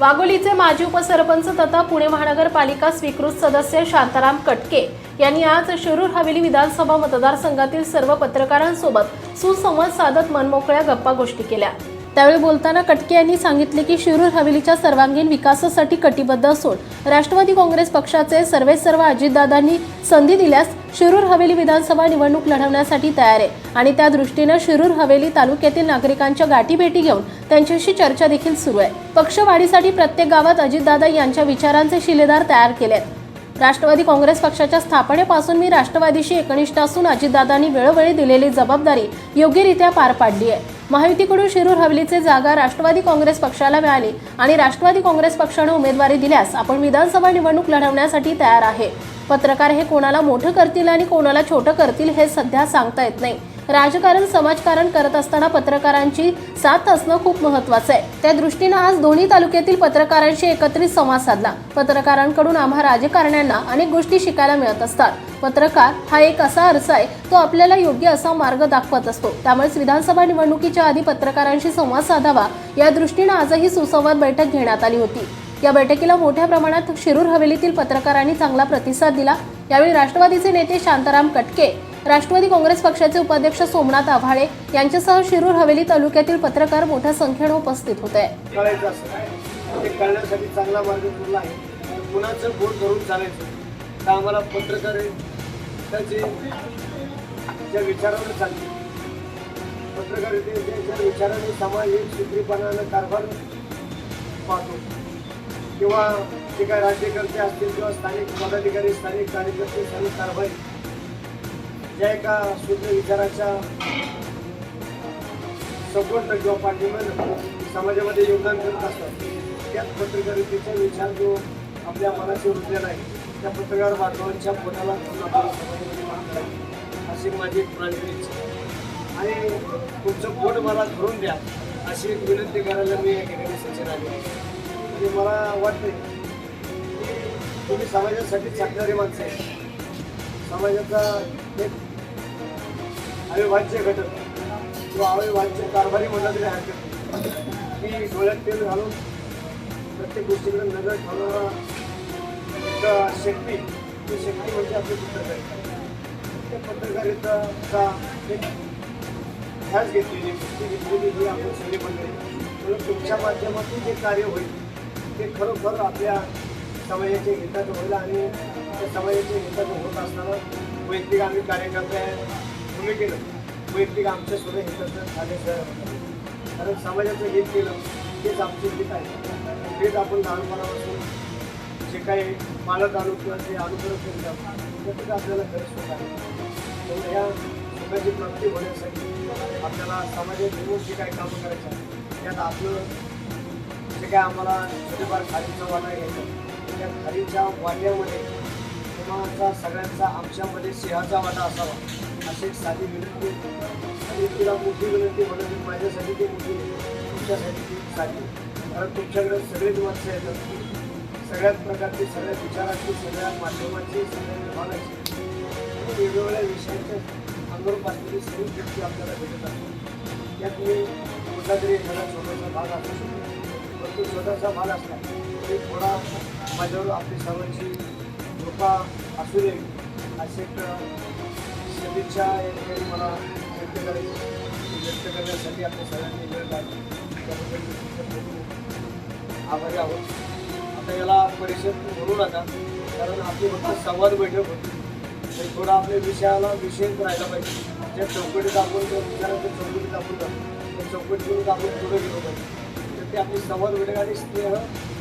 वाघोलीचे माजी उपसरपंच तथा पुणे महानगरपालिका स्वीकृत सदस्य शांताराम कटके यांनी आज शिरूर हवेली विधानसभा मतदारसंघातील सर्व पत्रकारांसोबत सुसंवाद साधत मनमोकळ्या गप्पा गोष्टी केल्या. त्यावेळी बोलताना कटके यांनी सांगितले की शिरूर हवेलीच्या सर्वांगीण विकासासाठी कटिबद्ध असून राष्ट्रवादी काँग्रेस पक्षाचे सर्वे सर्व अजितदादांनी संधी दिल्यास शिरूर हवेली विधानसभा निवडणूक लढवण्यासाठी तयार आहे. आणि त्या दृष्टीनं शिरूर हवेली तालुक्यातील नागरिकांच्या गाठीभेटी घेऊन त्यांच्याशी चर्चा देखील सुरू आहे. पक्षवाढीसाठी प्रत्येक गावात अजितदादा यांच्या विचारांचे शिलेदार तयार केले आहेत राष्ट्रवादी काँग्रेस पक्षाच्या स्थापनेपासून मी राष्ट्रवादीशी एकनिष्ठ असून अजितदादांनी वेळोवेळी दिलेली जबाबदारी योग्यरित्या पार पाडली आहे. महायुतीकडून शिरूर हवेलीचे जागा राष्ट्रवादी काँग्रेस पक्षाला मिळाली आणि राष्ट्रवादी काँग्रेस पक्षाने उमेदवारी दिल्यास आपण विधानसभा निवडणूक लढवण्यासाठी तयार आहे. पत्रकार हे कोणाला मोठं करतील आणि कोणाला छोटं करतील हे सध्या सांगता येत नाही. राजकारण समाजकारण करत असताना पत्रकारांची साथ असणं खूप महत्वाचं आहे. त्या दृष्टीनं आज दोन्ही तालुक्यातील पत्रकारांशी एकत्रित संवाद साधला. पत्रकारांकडून आम्हा राजकारण्यांना अनेक गोष्टी शिकायला मिळत असतात. पत्रकार हा एक असा आरसा आहे तो आपल्याला योग्य असा मार्ग दाखवत असतो. त्यामुळेच विधानसभा निवडणुकीच्या आधी पत्रकारांशी संवाद साधावा या दृष्टीनं आजही सुसंवाद बैठक घेण्यात आली होती. या बैठकीला मोठ्या प्रमाणात शिरूर हवेलीतील पत्रकारांनी चांगला प्रतिसाद दिला. यावेळी राष्ट्रवादीचे नेते शांताराम कटके राष्ट्रवादी काँग्रेस पक्षाचे उपाध्यक्ष सोमनाथ आव्हाळे यांच्यासह शिरूर हवेली तालुक्यातील पत्रकार मोठ्या संख्येनं उपस्थित होते. कळायचं असतं ते कळण्यासाठी चांगला मार्ग आहे? कुणाचं बोट धरून चालायचं? तर आम्हाला पत्रकार ज्या विचारावर चालते पत्रकारितेच्या ज्या विचाराने समाज एक सूत्रीपणानं कारभार पाहतो. किंवा जे काय राज्यकर्ते असतील किंवा स्थानिक पदाधिकारी स्थानिक कार्यकर्ते स्थानिक कारभारी ज्या एका शुद्ध विचाराच्या सपोर्ट किंवा पाठिंबा समाजामध्ये योगदान करत असतात त्याच पत्रकारितेचा विचार जो आपल्या मनाशी रुजलेला आहे त्या पत्रकार बांधवांच्या पोटाला समाजामध्ये अशी माझी एक इच्छा आणि तुमचं पोट मला धरून द्या अशी एक विनंती करायला मी या ठिकाणी सचिन आले आणि मला वाटते की तुम्ही समाजासाठी चालणारी माणसं आहे समाजाचा एक अविभाज्य घटक. किंवा अविभाज्य कारभारी म्हणलं तरी हरकत नाही डोळ्यात तेल घालून प्रत्येक गोष्टीकडे नजर ठेवणारा एक शक्ती ती शक्ती म्हणजे आपली पत्रकारिता त्या पत्रकारिताचा एक ध्यास घेतलेली शक्ती घेतलेली ही आपण सगळी मंडळी. म्हणून तुमच्या माध्यमातून जे कार्य होईल ते खरोखर आपल्या समाजाच्या हिताचं होईल आणि त्या समाजाच्या हिताचं होत असताना वैयक्तिक आम्ही कार्यकर्ते भूमिकेनं वैयक्तिक आमच्या सुद्धा झाले सर कारण समाजाचं हित केलं तेच आमचे हित आहे. तेच आपण लहानपणापासून जे काही मालक आणू किंवा जे अनुकरण करतात त्यातच आपल्याला खरंच सुख आहे. त्यामुळे ह्या सुखाची प्राप्ती होण्यासाठी आपल्याला समाजात येऊन जे काही कामं करायचं आहे, त्यात आपलं जे काय आम्हाला थोडीफार खालीचा वाटा घ्यायचा त्या खालीच्या वाट्यामध्ये कुणाचा सगळ्यांचा आमच्यामध्ये सिंहाचा वाटा असावा. अशी एक साधी विनंती आणि तिला मोठी विनंती म्हणून माझ्यासाठी ती मोठी तुमच्यासाठी ती साधी कारण तुमच्याकडे सगळेच माणसं येतात सगळ्याच प्रकारची सगळ्या विचारांची सगळ्या माध्यमांची सगळ्या विभागाची वेगवेगळ्या विषयांच्या अनुरूप असलेली सगळी व्यक्ती आपल्याला भेटत असते त्यात मी कुठला तरी एखादा स्वतःचा भाग असू शकतो. पण तो भाग असला तरी थोडा माझ्यावर आपली सर्वांची कृपा असू दे असे सदिच्छा या ठिकाणी मला व्यक्त करायची व्यक्त करण्यासाठी आपल्या सगळ्यांनी वेळ लागली त्याबद्दल आभारी आहोत. आता याला परिषद म्हणू नका कारण आपली फक्त संवाद बैठक होती. तर थोडा आपल्या विषयाला विषयच राहायला पाहिजे. ज्या चौकटीत आपण त्या विचाराच्या चौकटीत आपण जातो त्या चौकटीतून आपण पुढे गेलो पाहिजे. तर ते आपली संवाद बैठक आणि स्नेह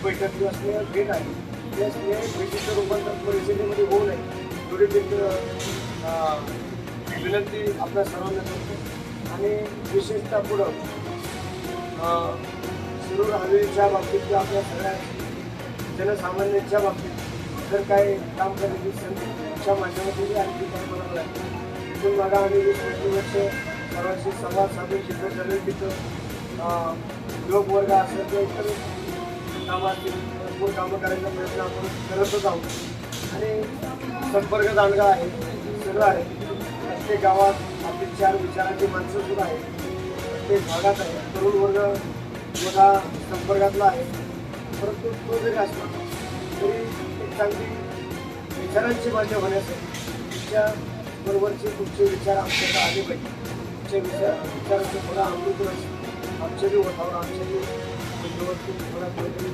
बैठक किंवा स्नेह भेट आहे. त्या स्नेहभेटीचं रूपांतर परिस्थितीमध्ये होऊ नये एवढी एक विनंती आपल्या सर्वांना करतो आणि विशेषतः पुढं अं, शिरूर हवेलीच्या बाबतीत किंवा आपल्या सगळ्या जनसामान्यांच्या बाबतीत जर काही काम करण्याची संधीच्या माध्यमातून आणखी काम करावं लागतं तिथून मला आम्ही वीस पंचवीस वर्ष सर्वांशी संवाद साधून जिथं झालं तिथं लोकवर्ग असेल तर इतर भरपूर कामं करायचा प्रयत्न आपण करतच आहोत आणि संपर्क दांडगा आहे सगळं आहे. प्रत्येक गावात आपली चार विचारांची माणसं सुद्धा आहेत. प्रत्येक भागात आहे. तरुण वर्ग मोठा संपर्कातला आहे. परंतु तो जरी असला तरी एक चांगली विचारांची मान्य होण्यासाठी तुमच्या बरोबरचे तुमचे विचार आमच्याकडे आले पाहिजे. तुमच्या विचार विचारांचं थोडा अमृत आमच्या आमच्याही वठावर आमच्याही बुद्धीवरती थोडा कुठेतरी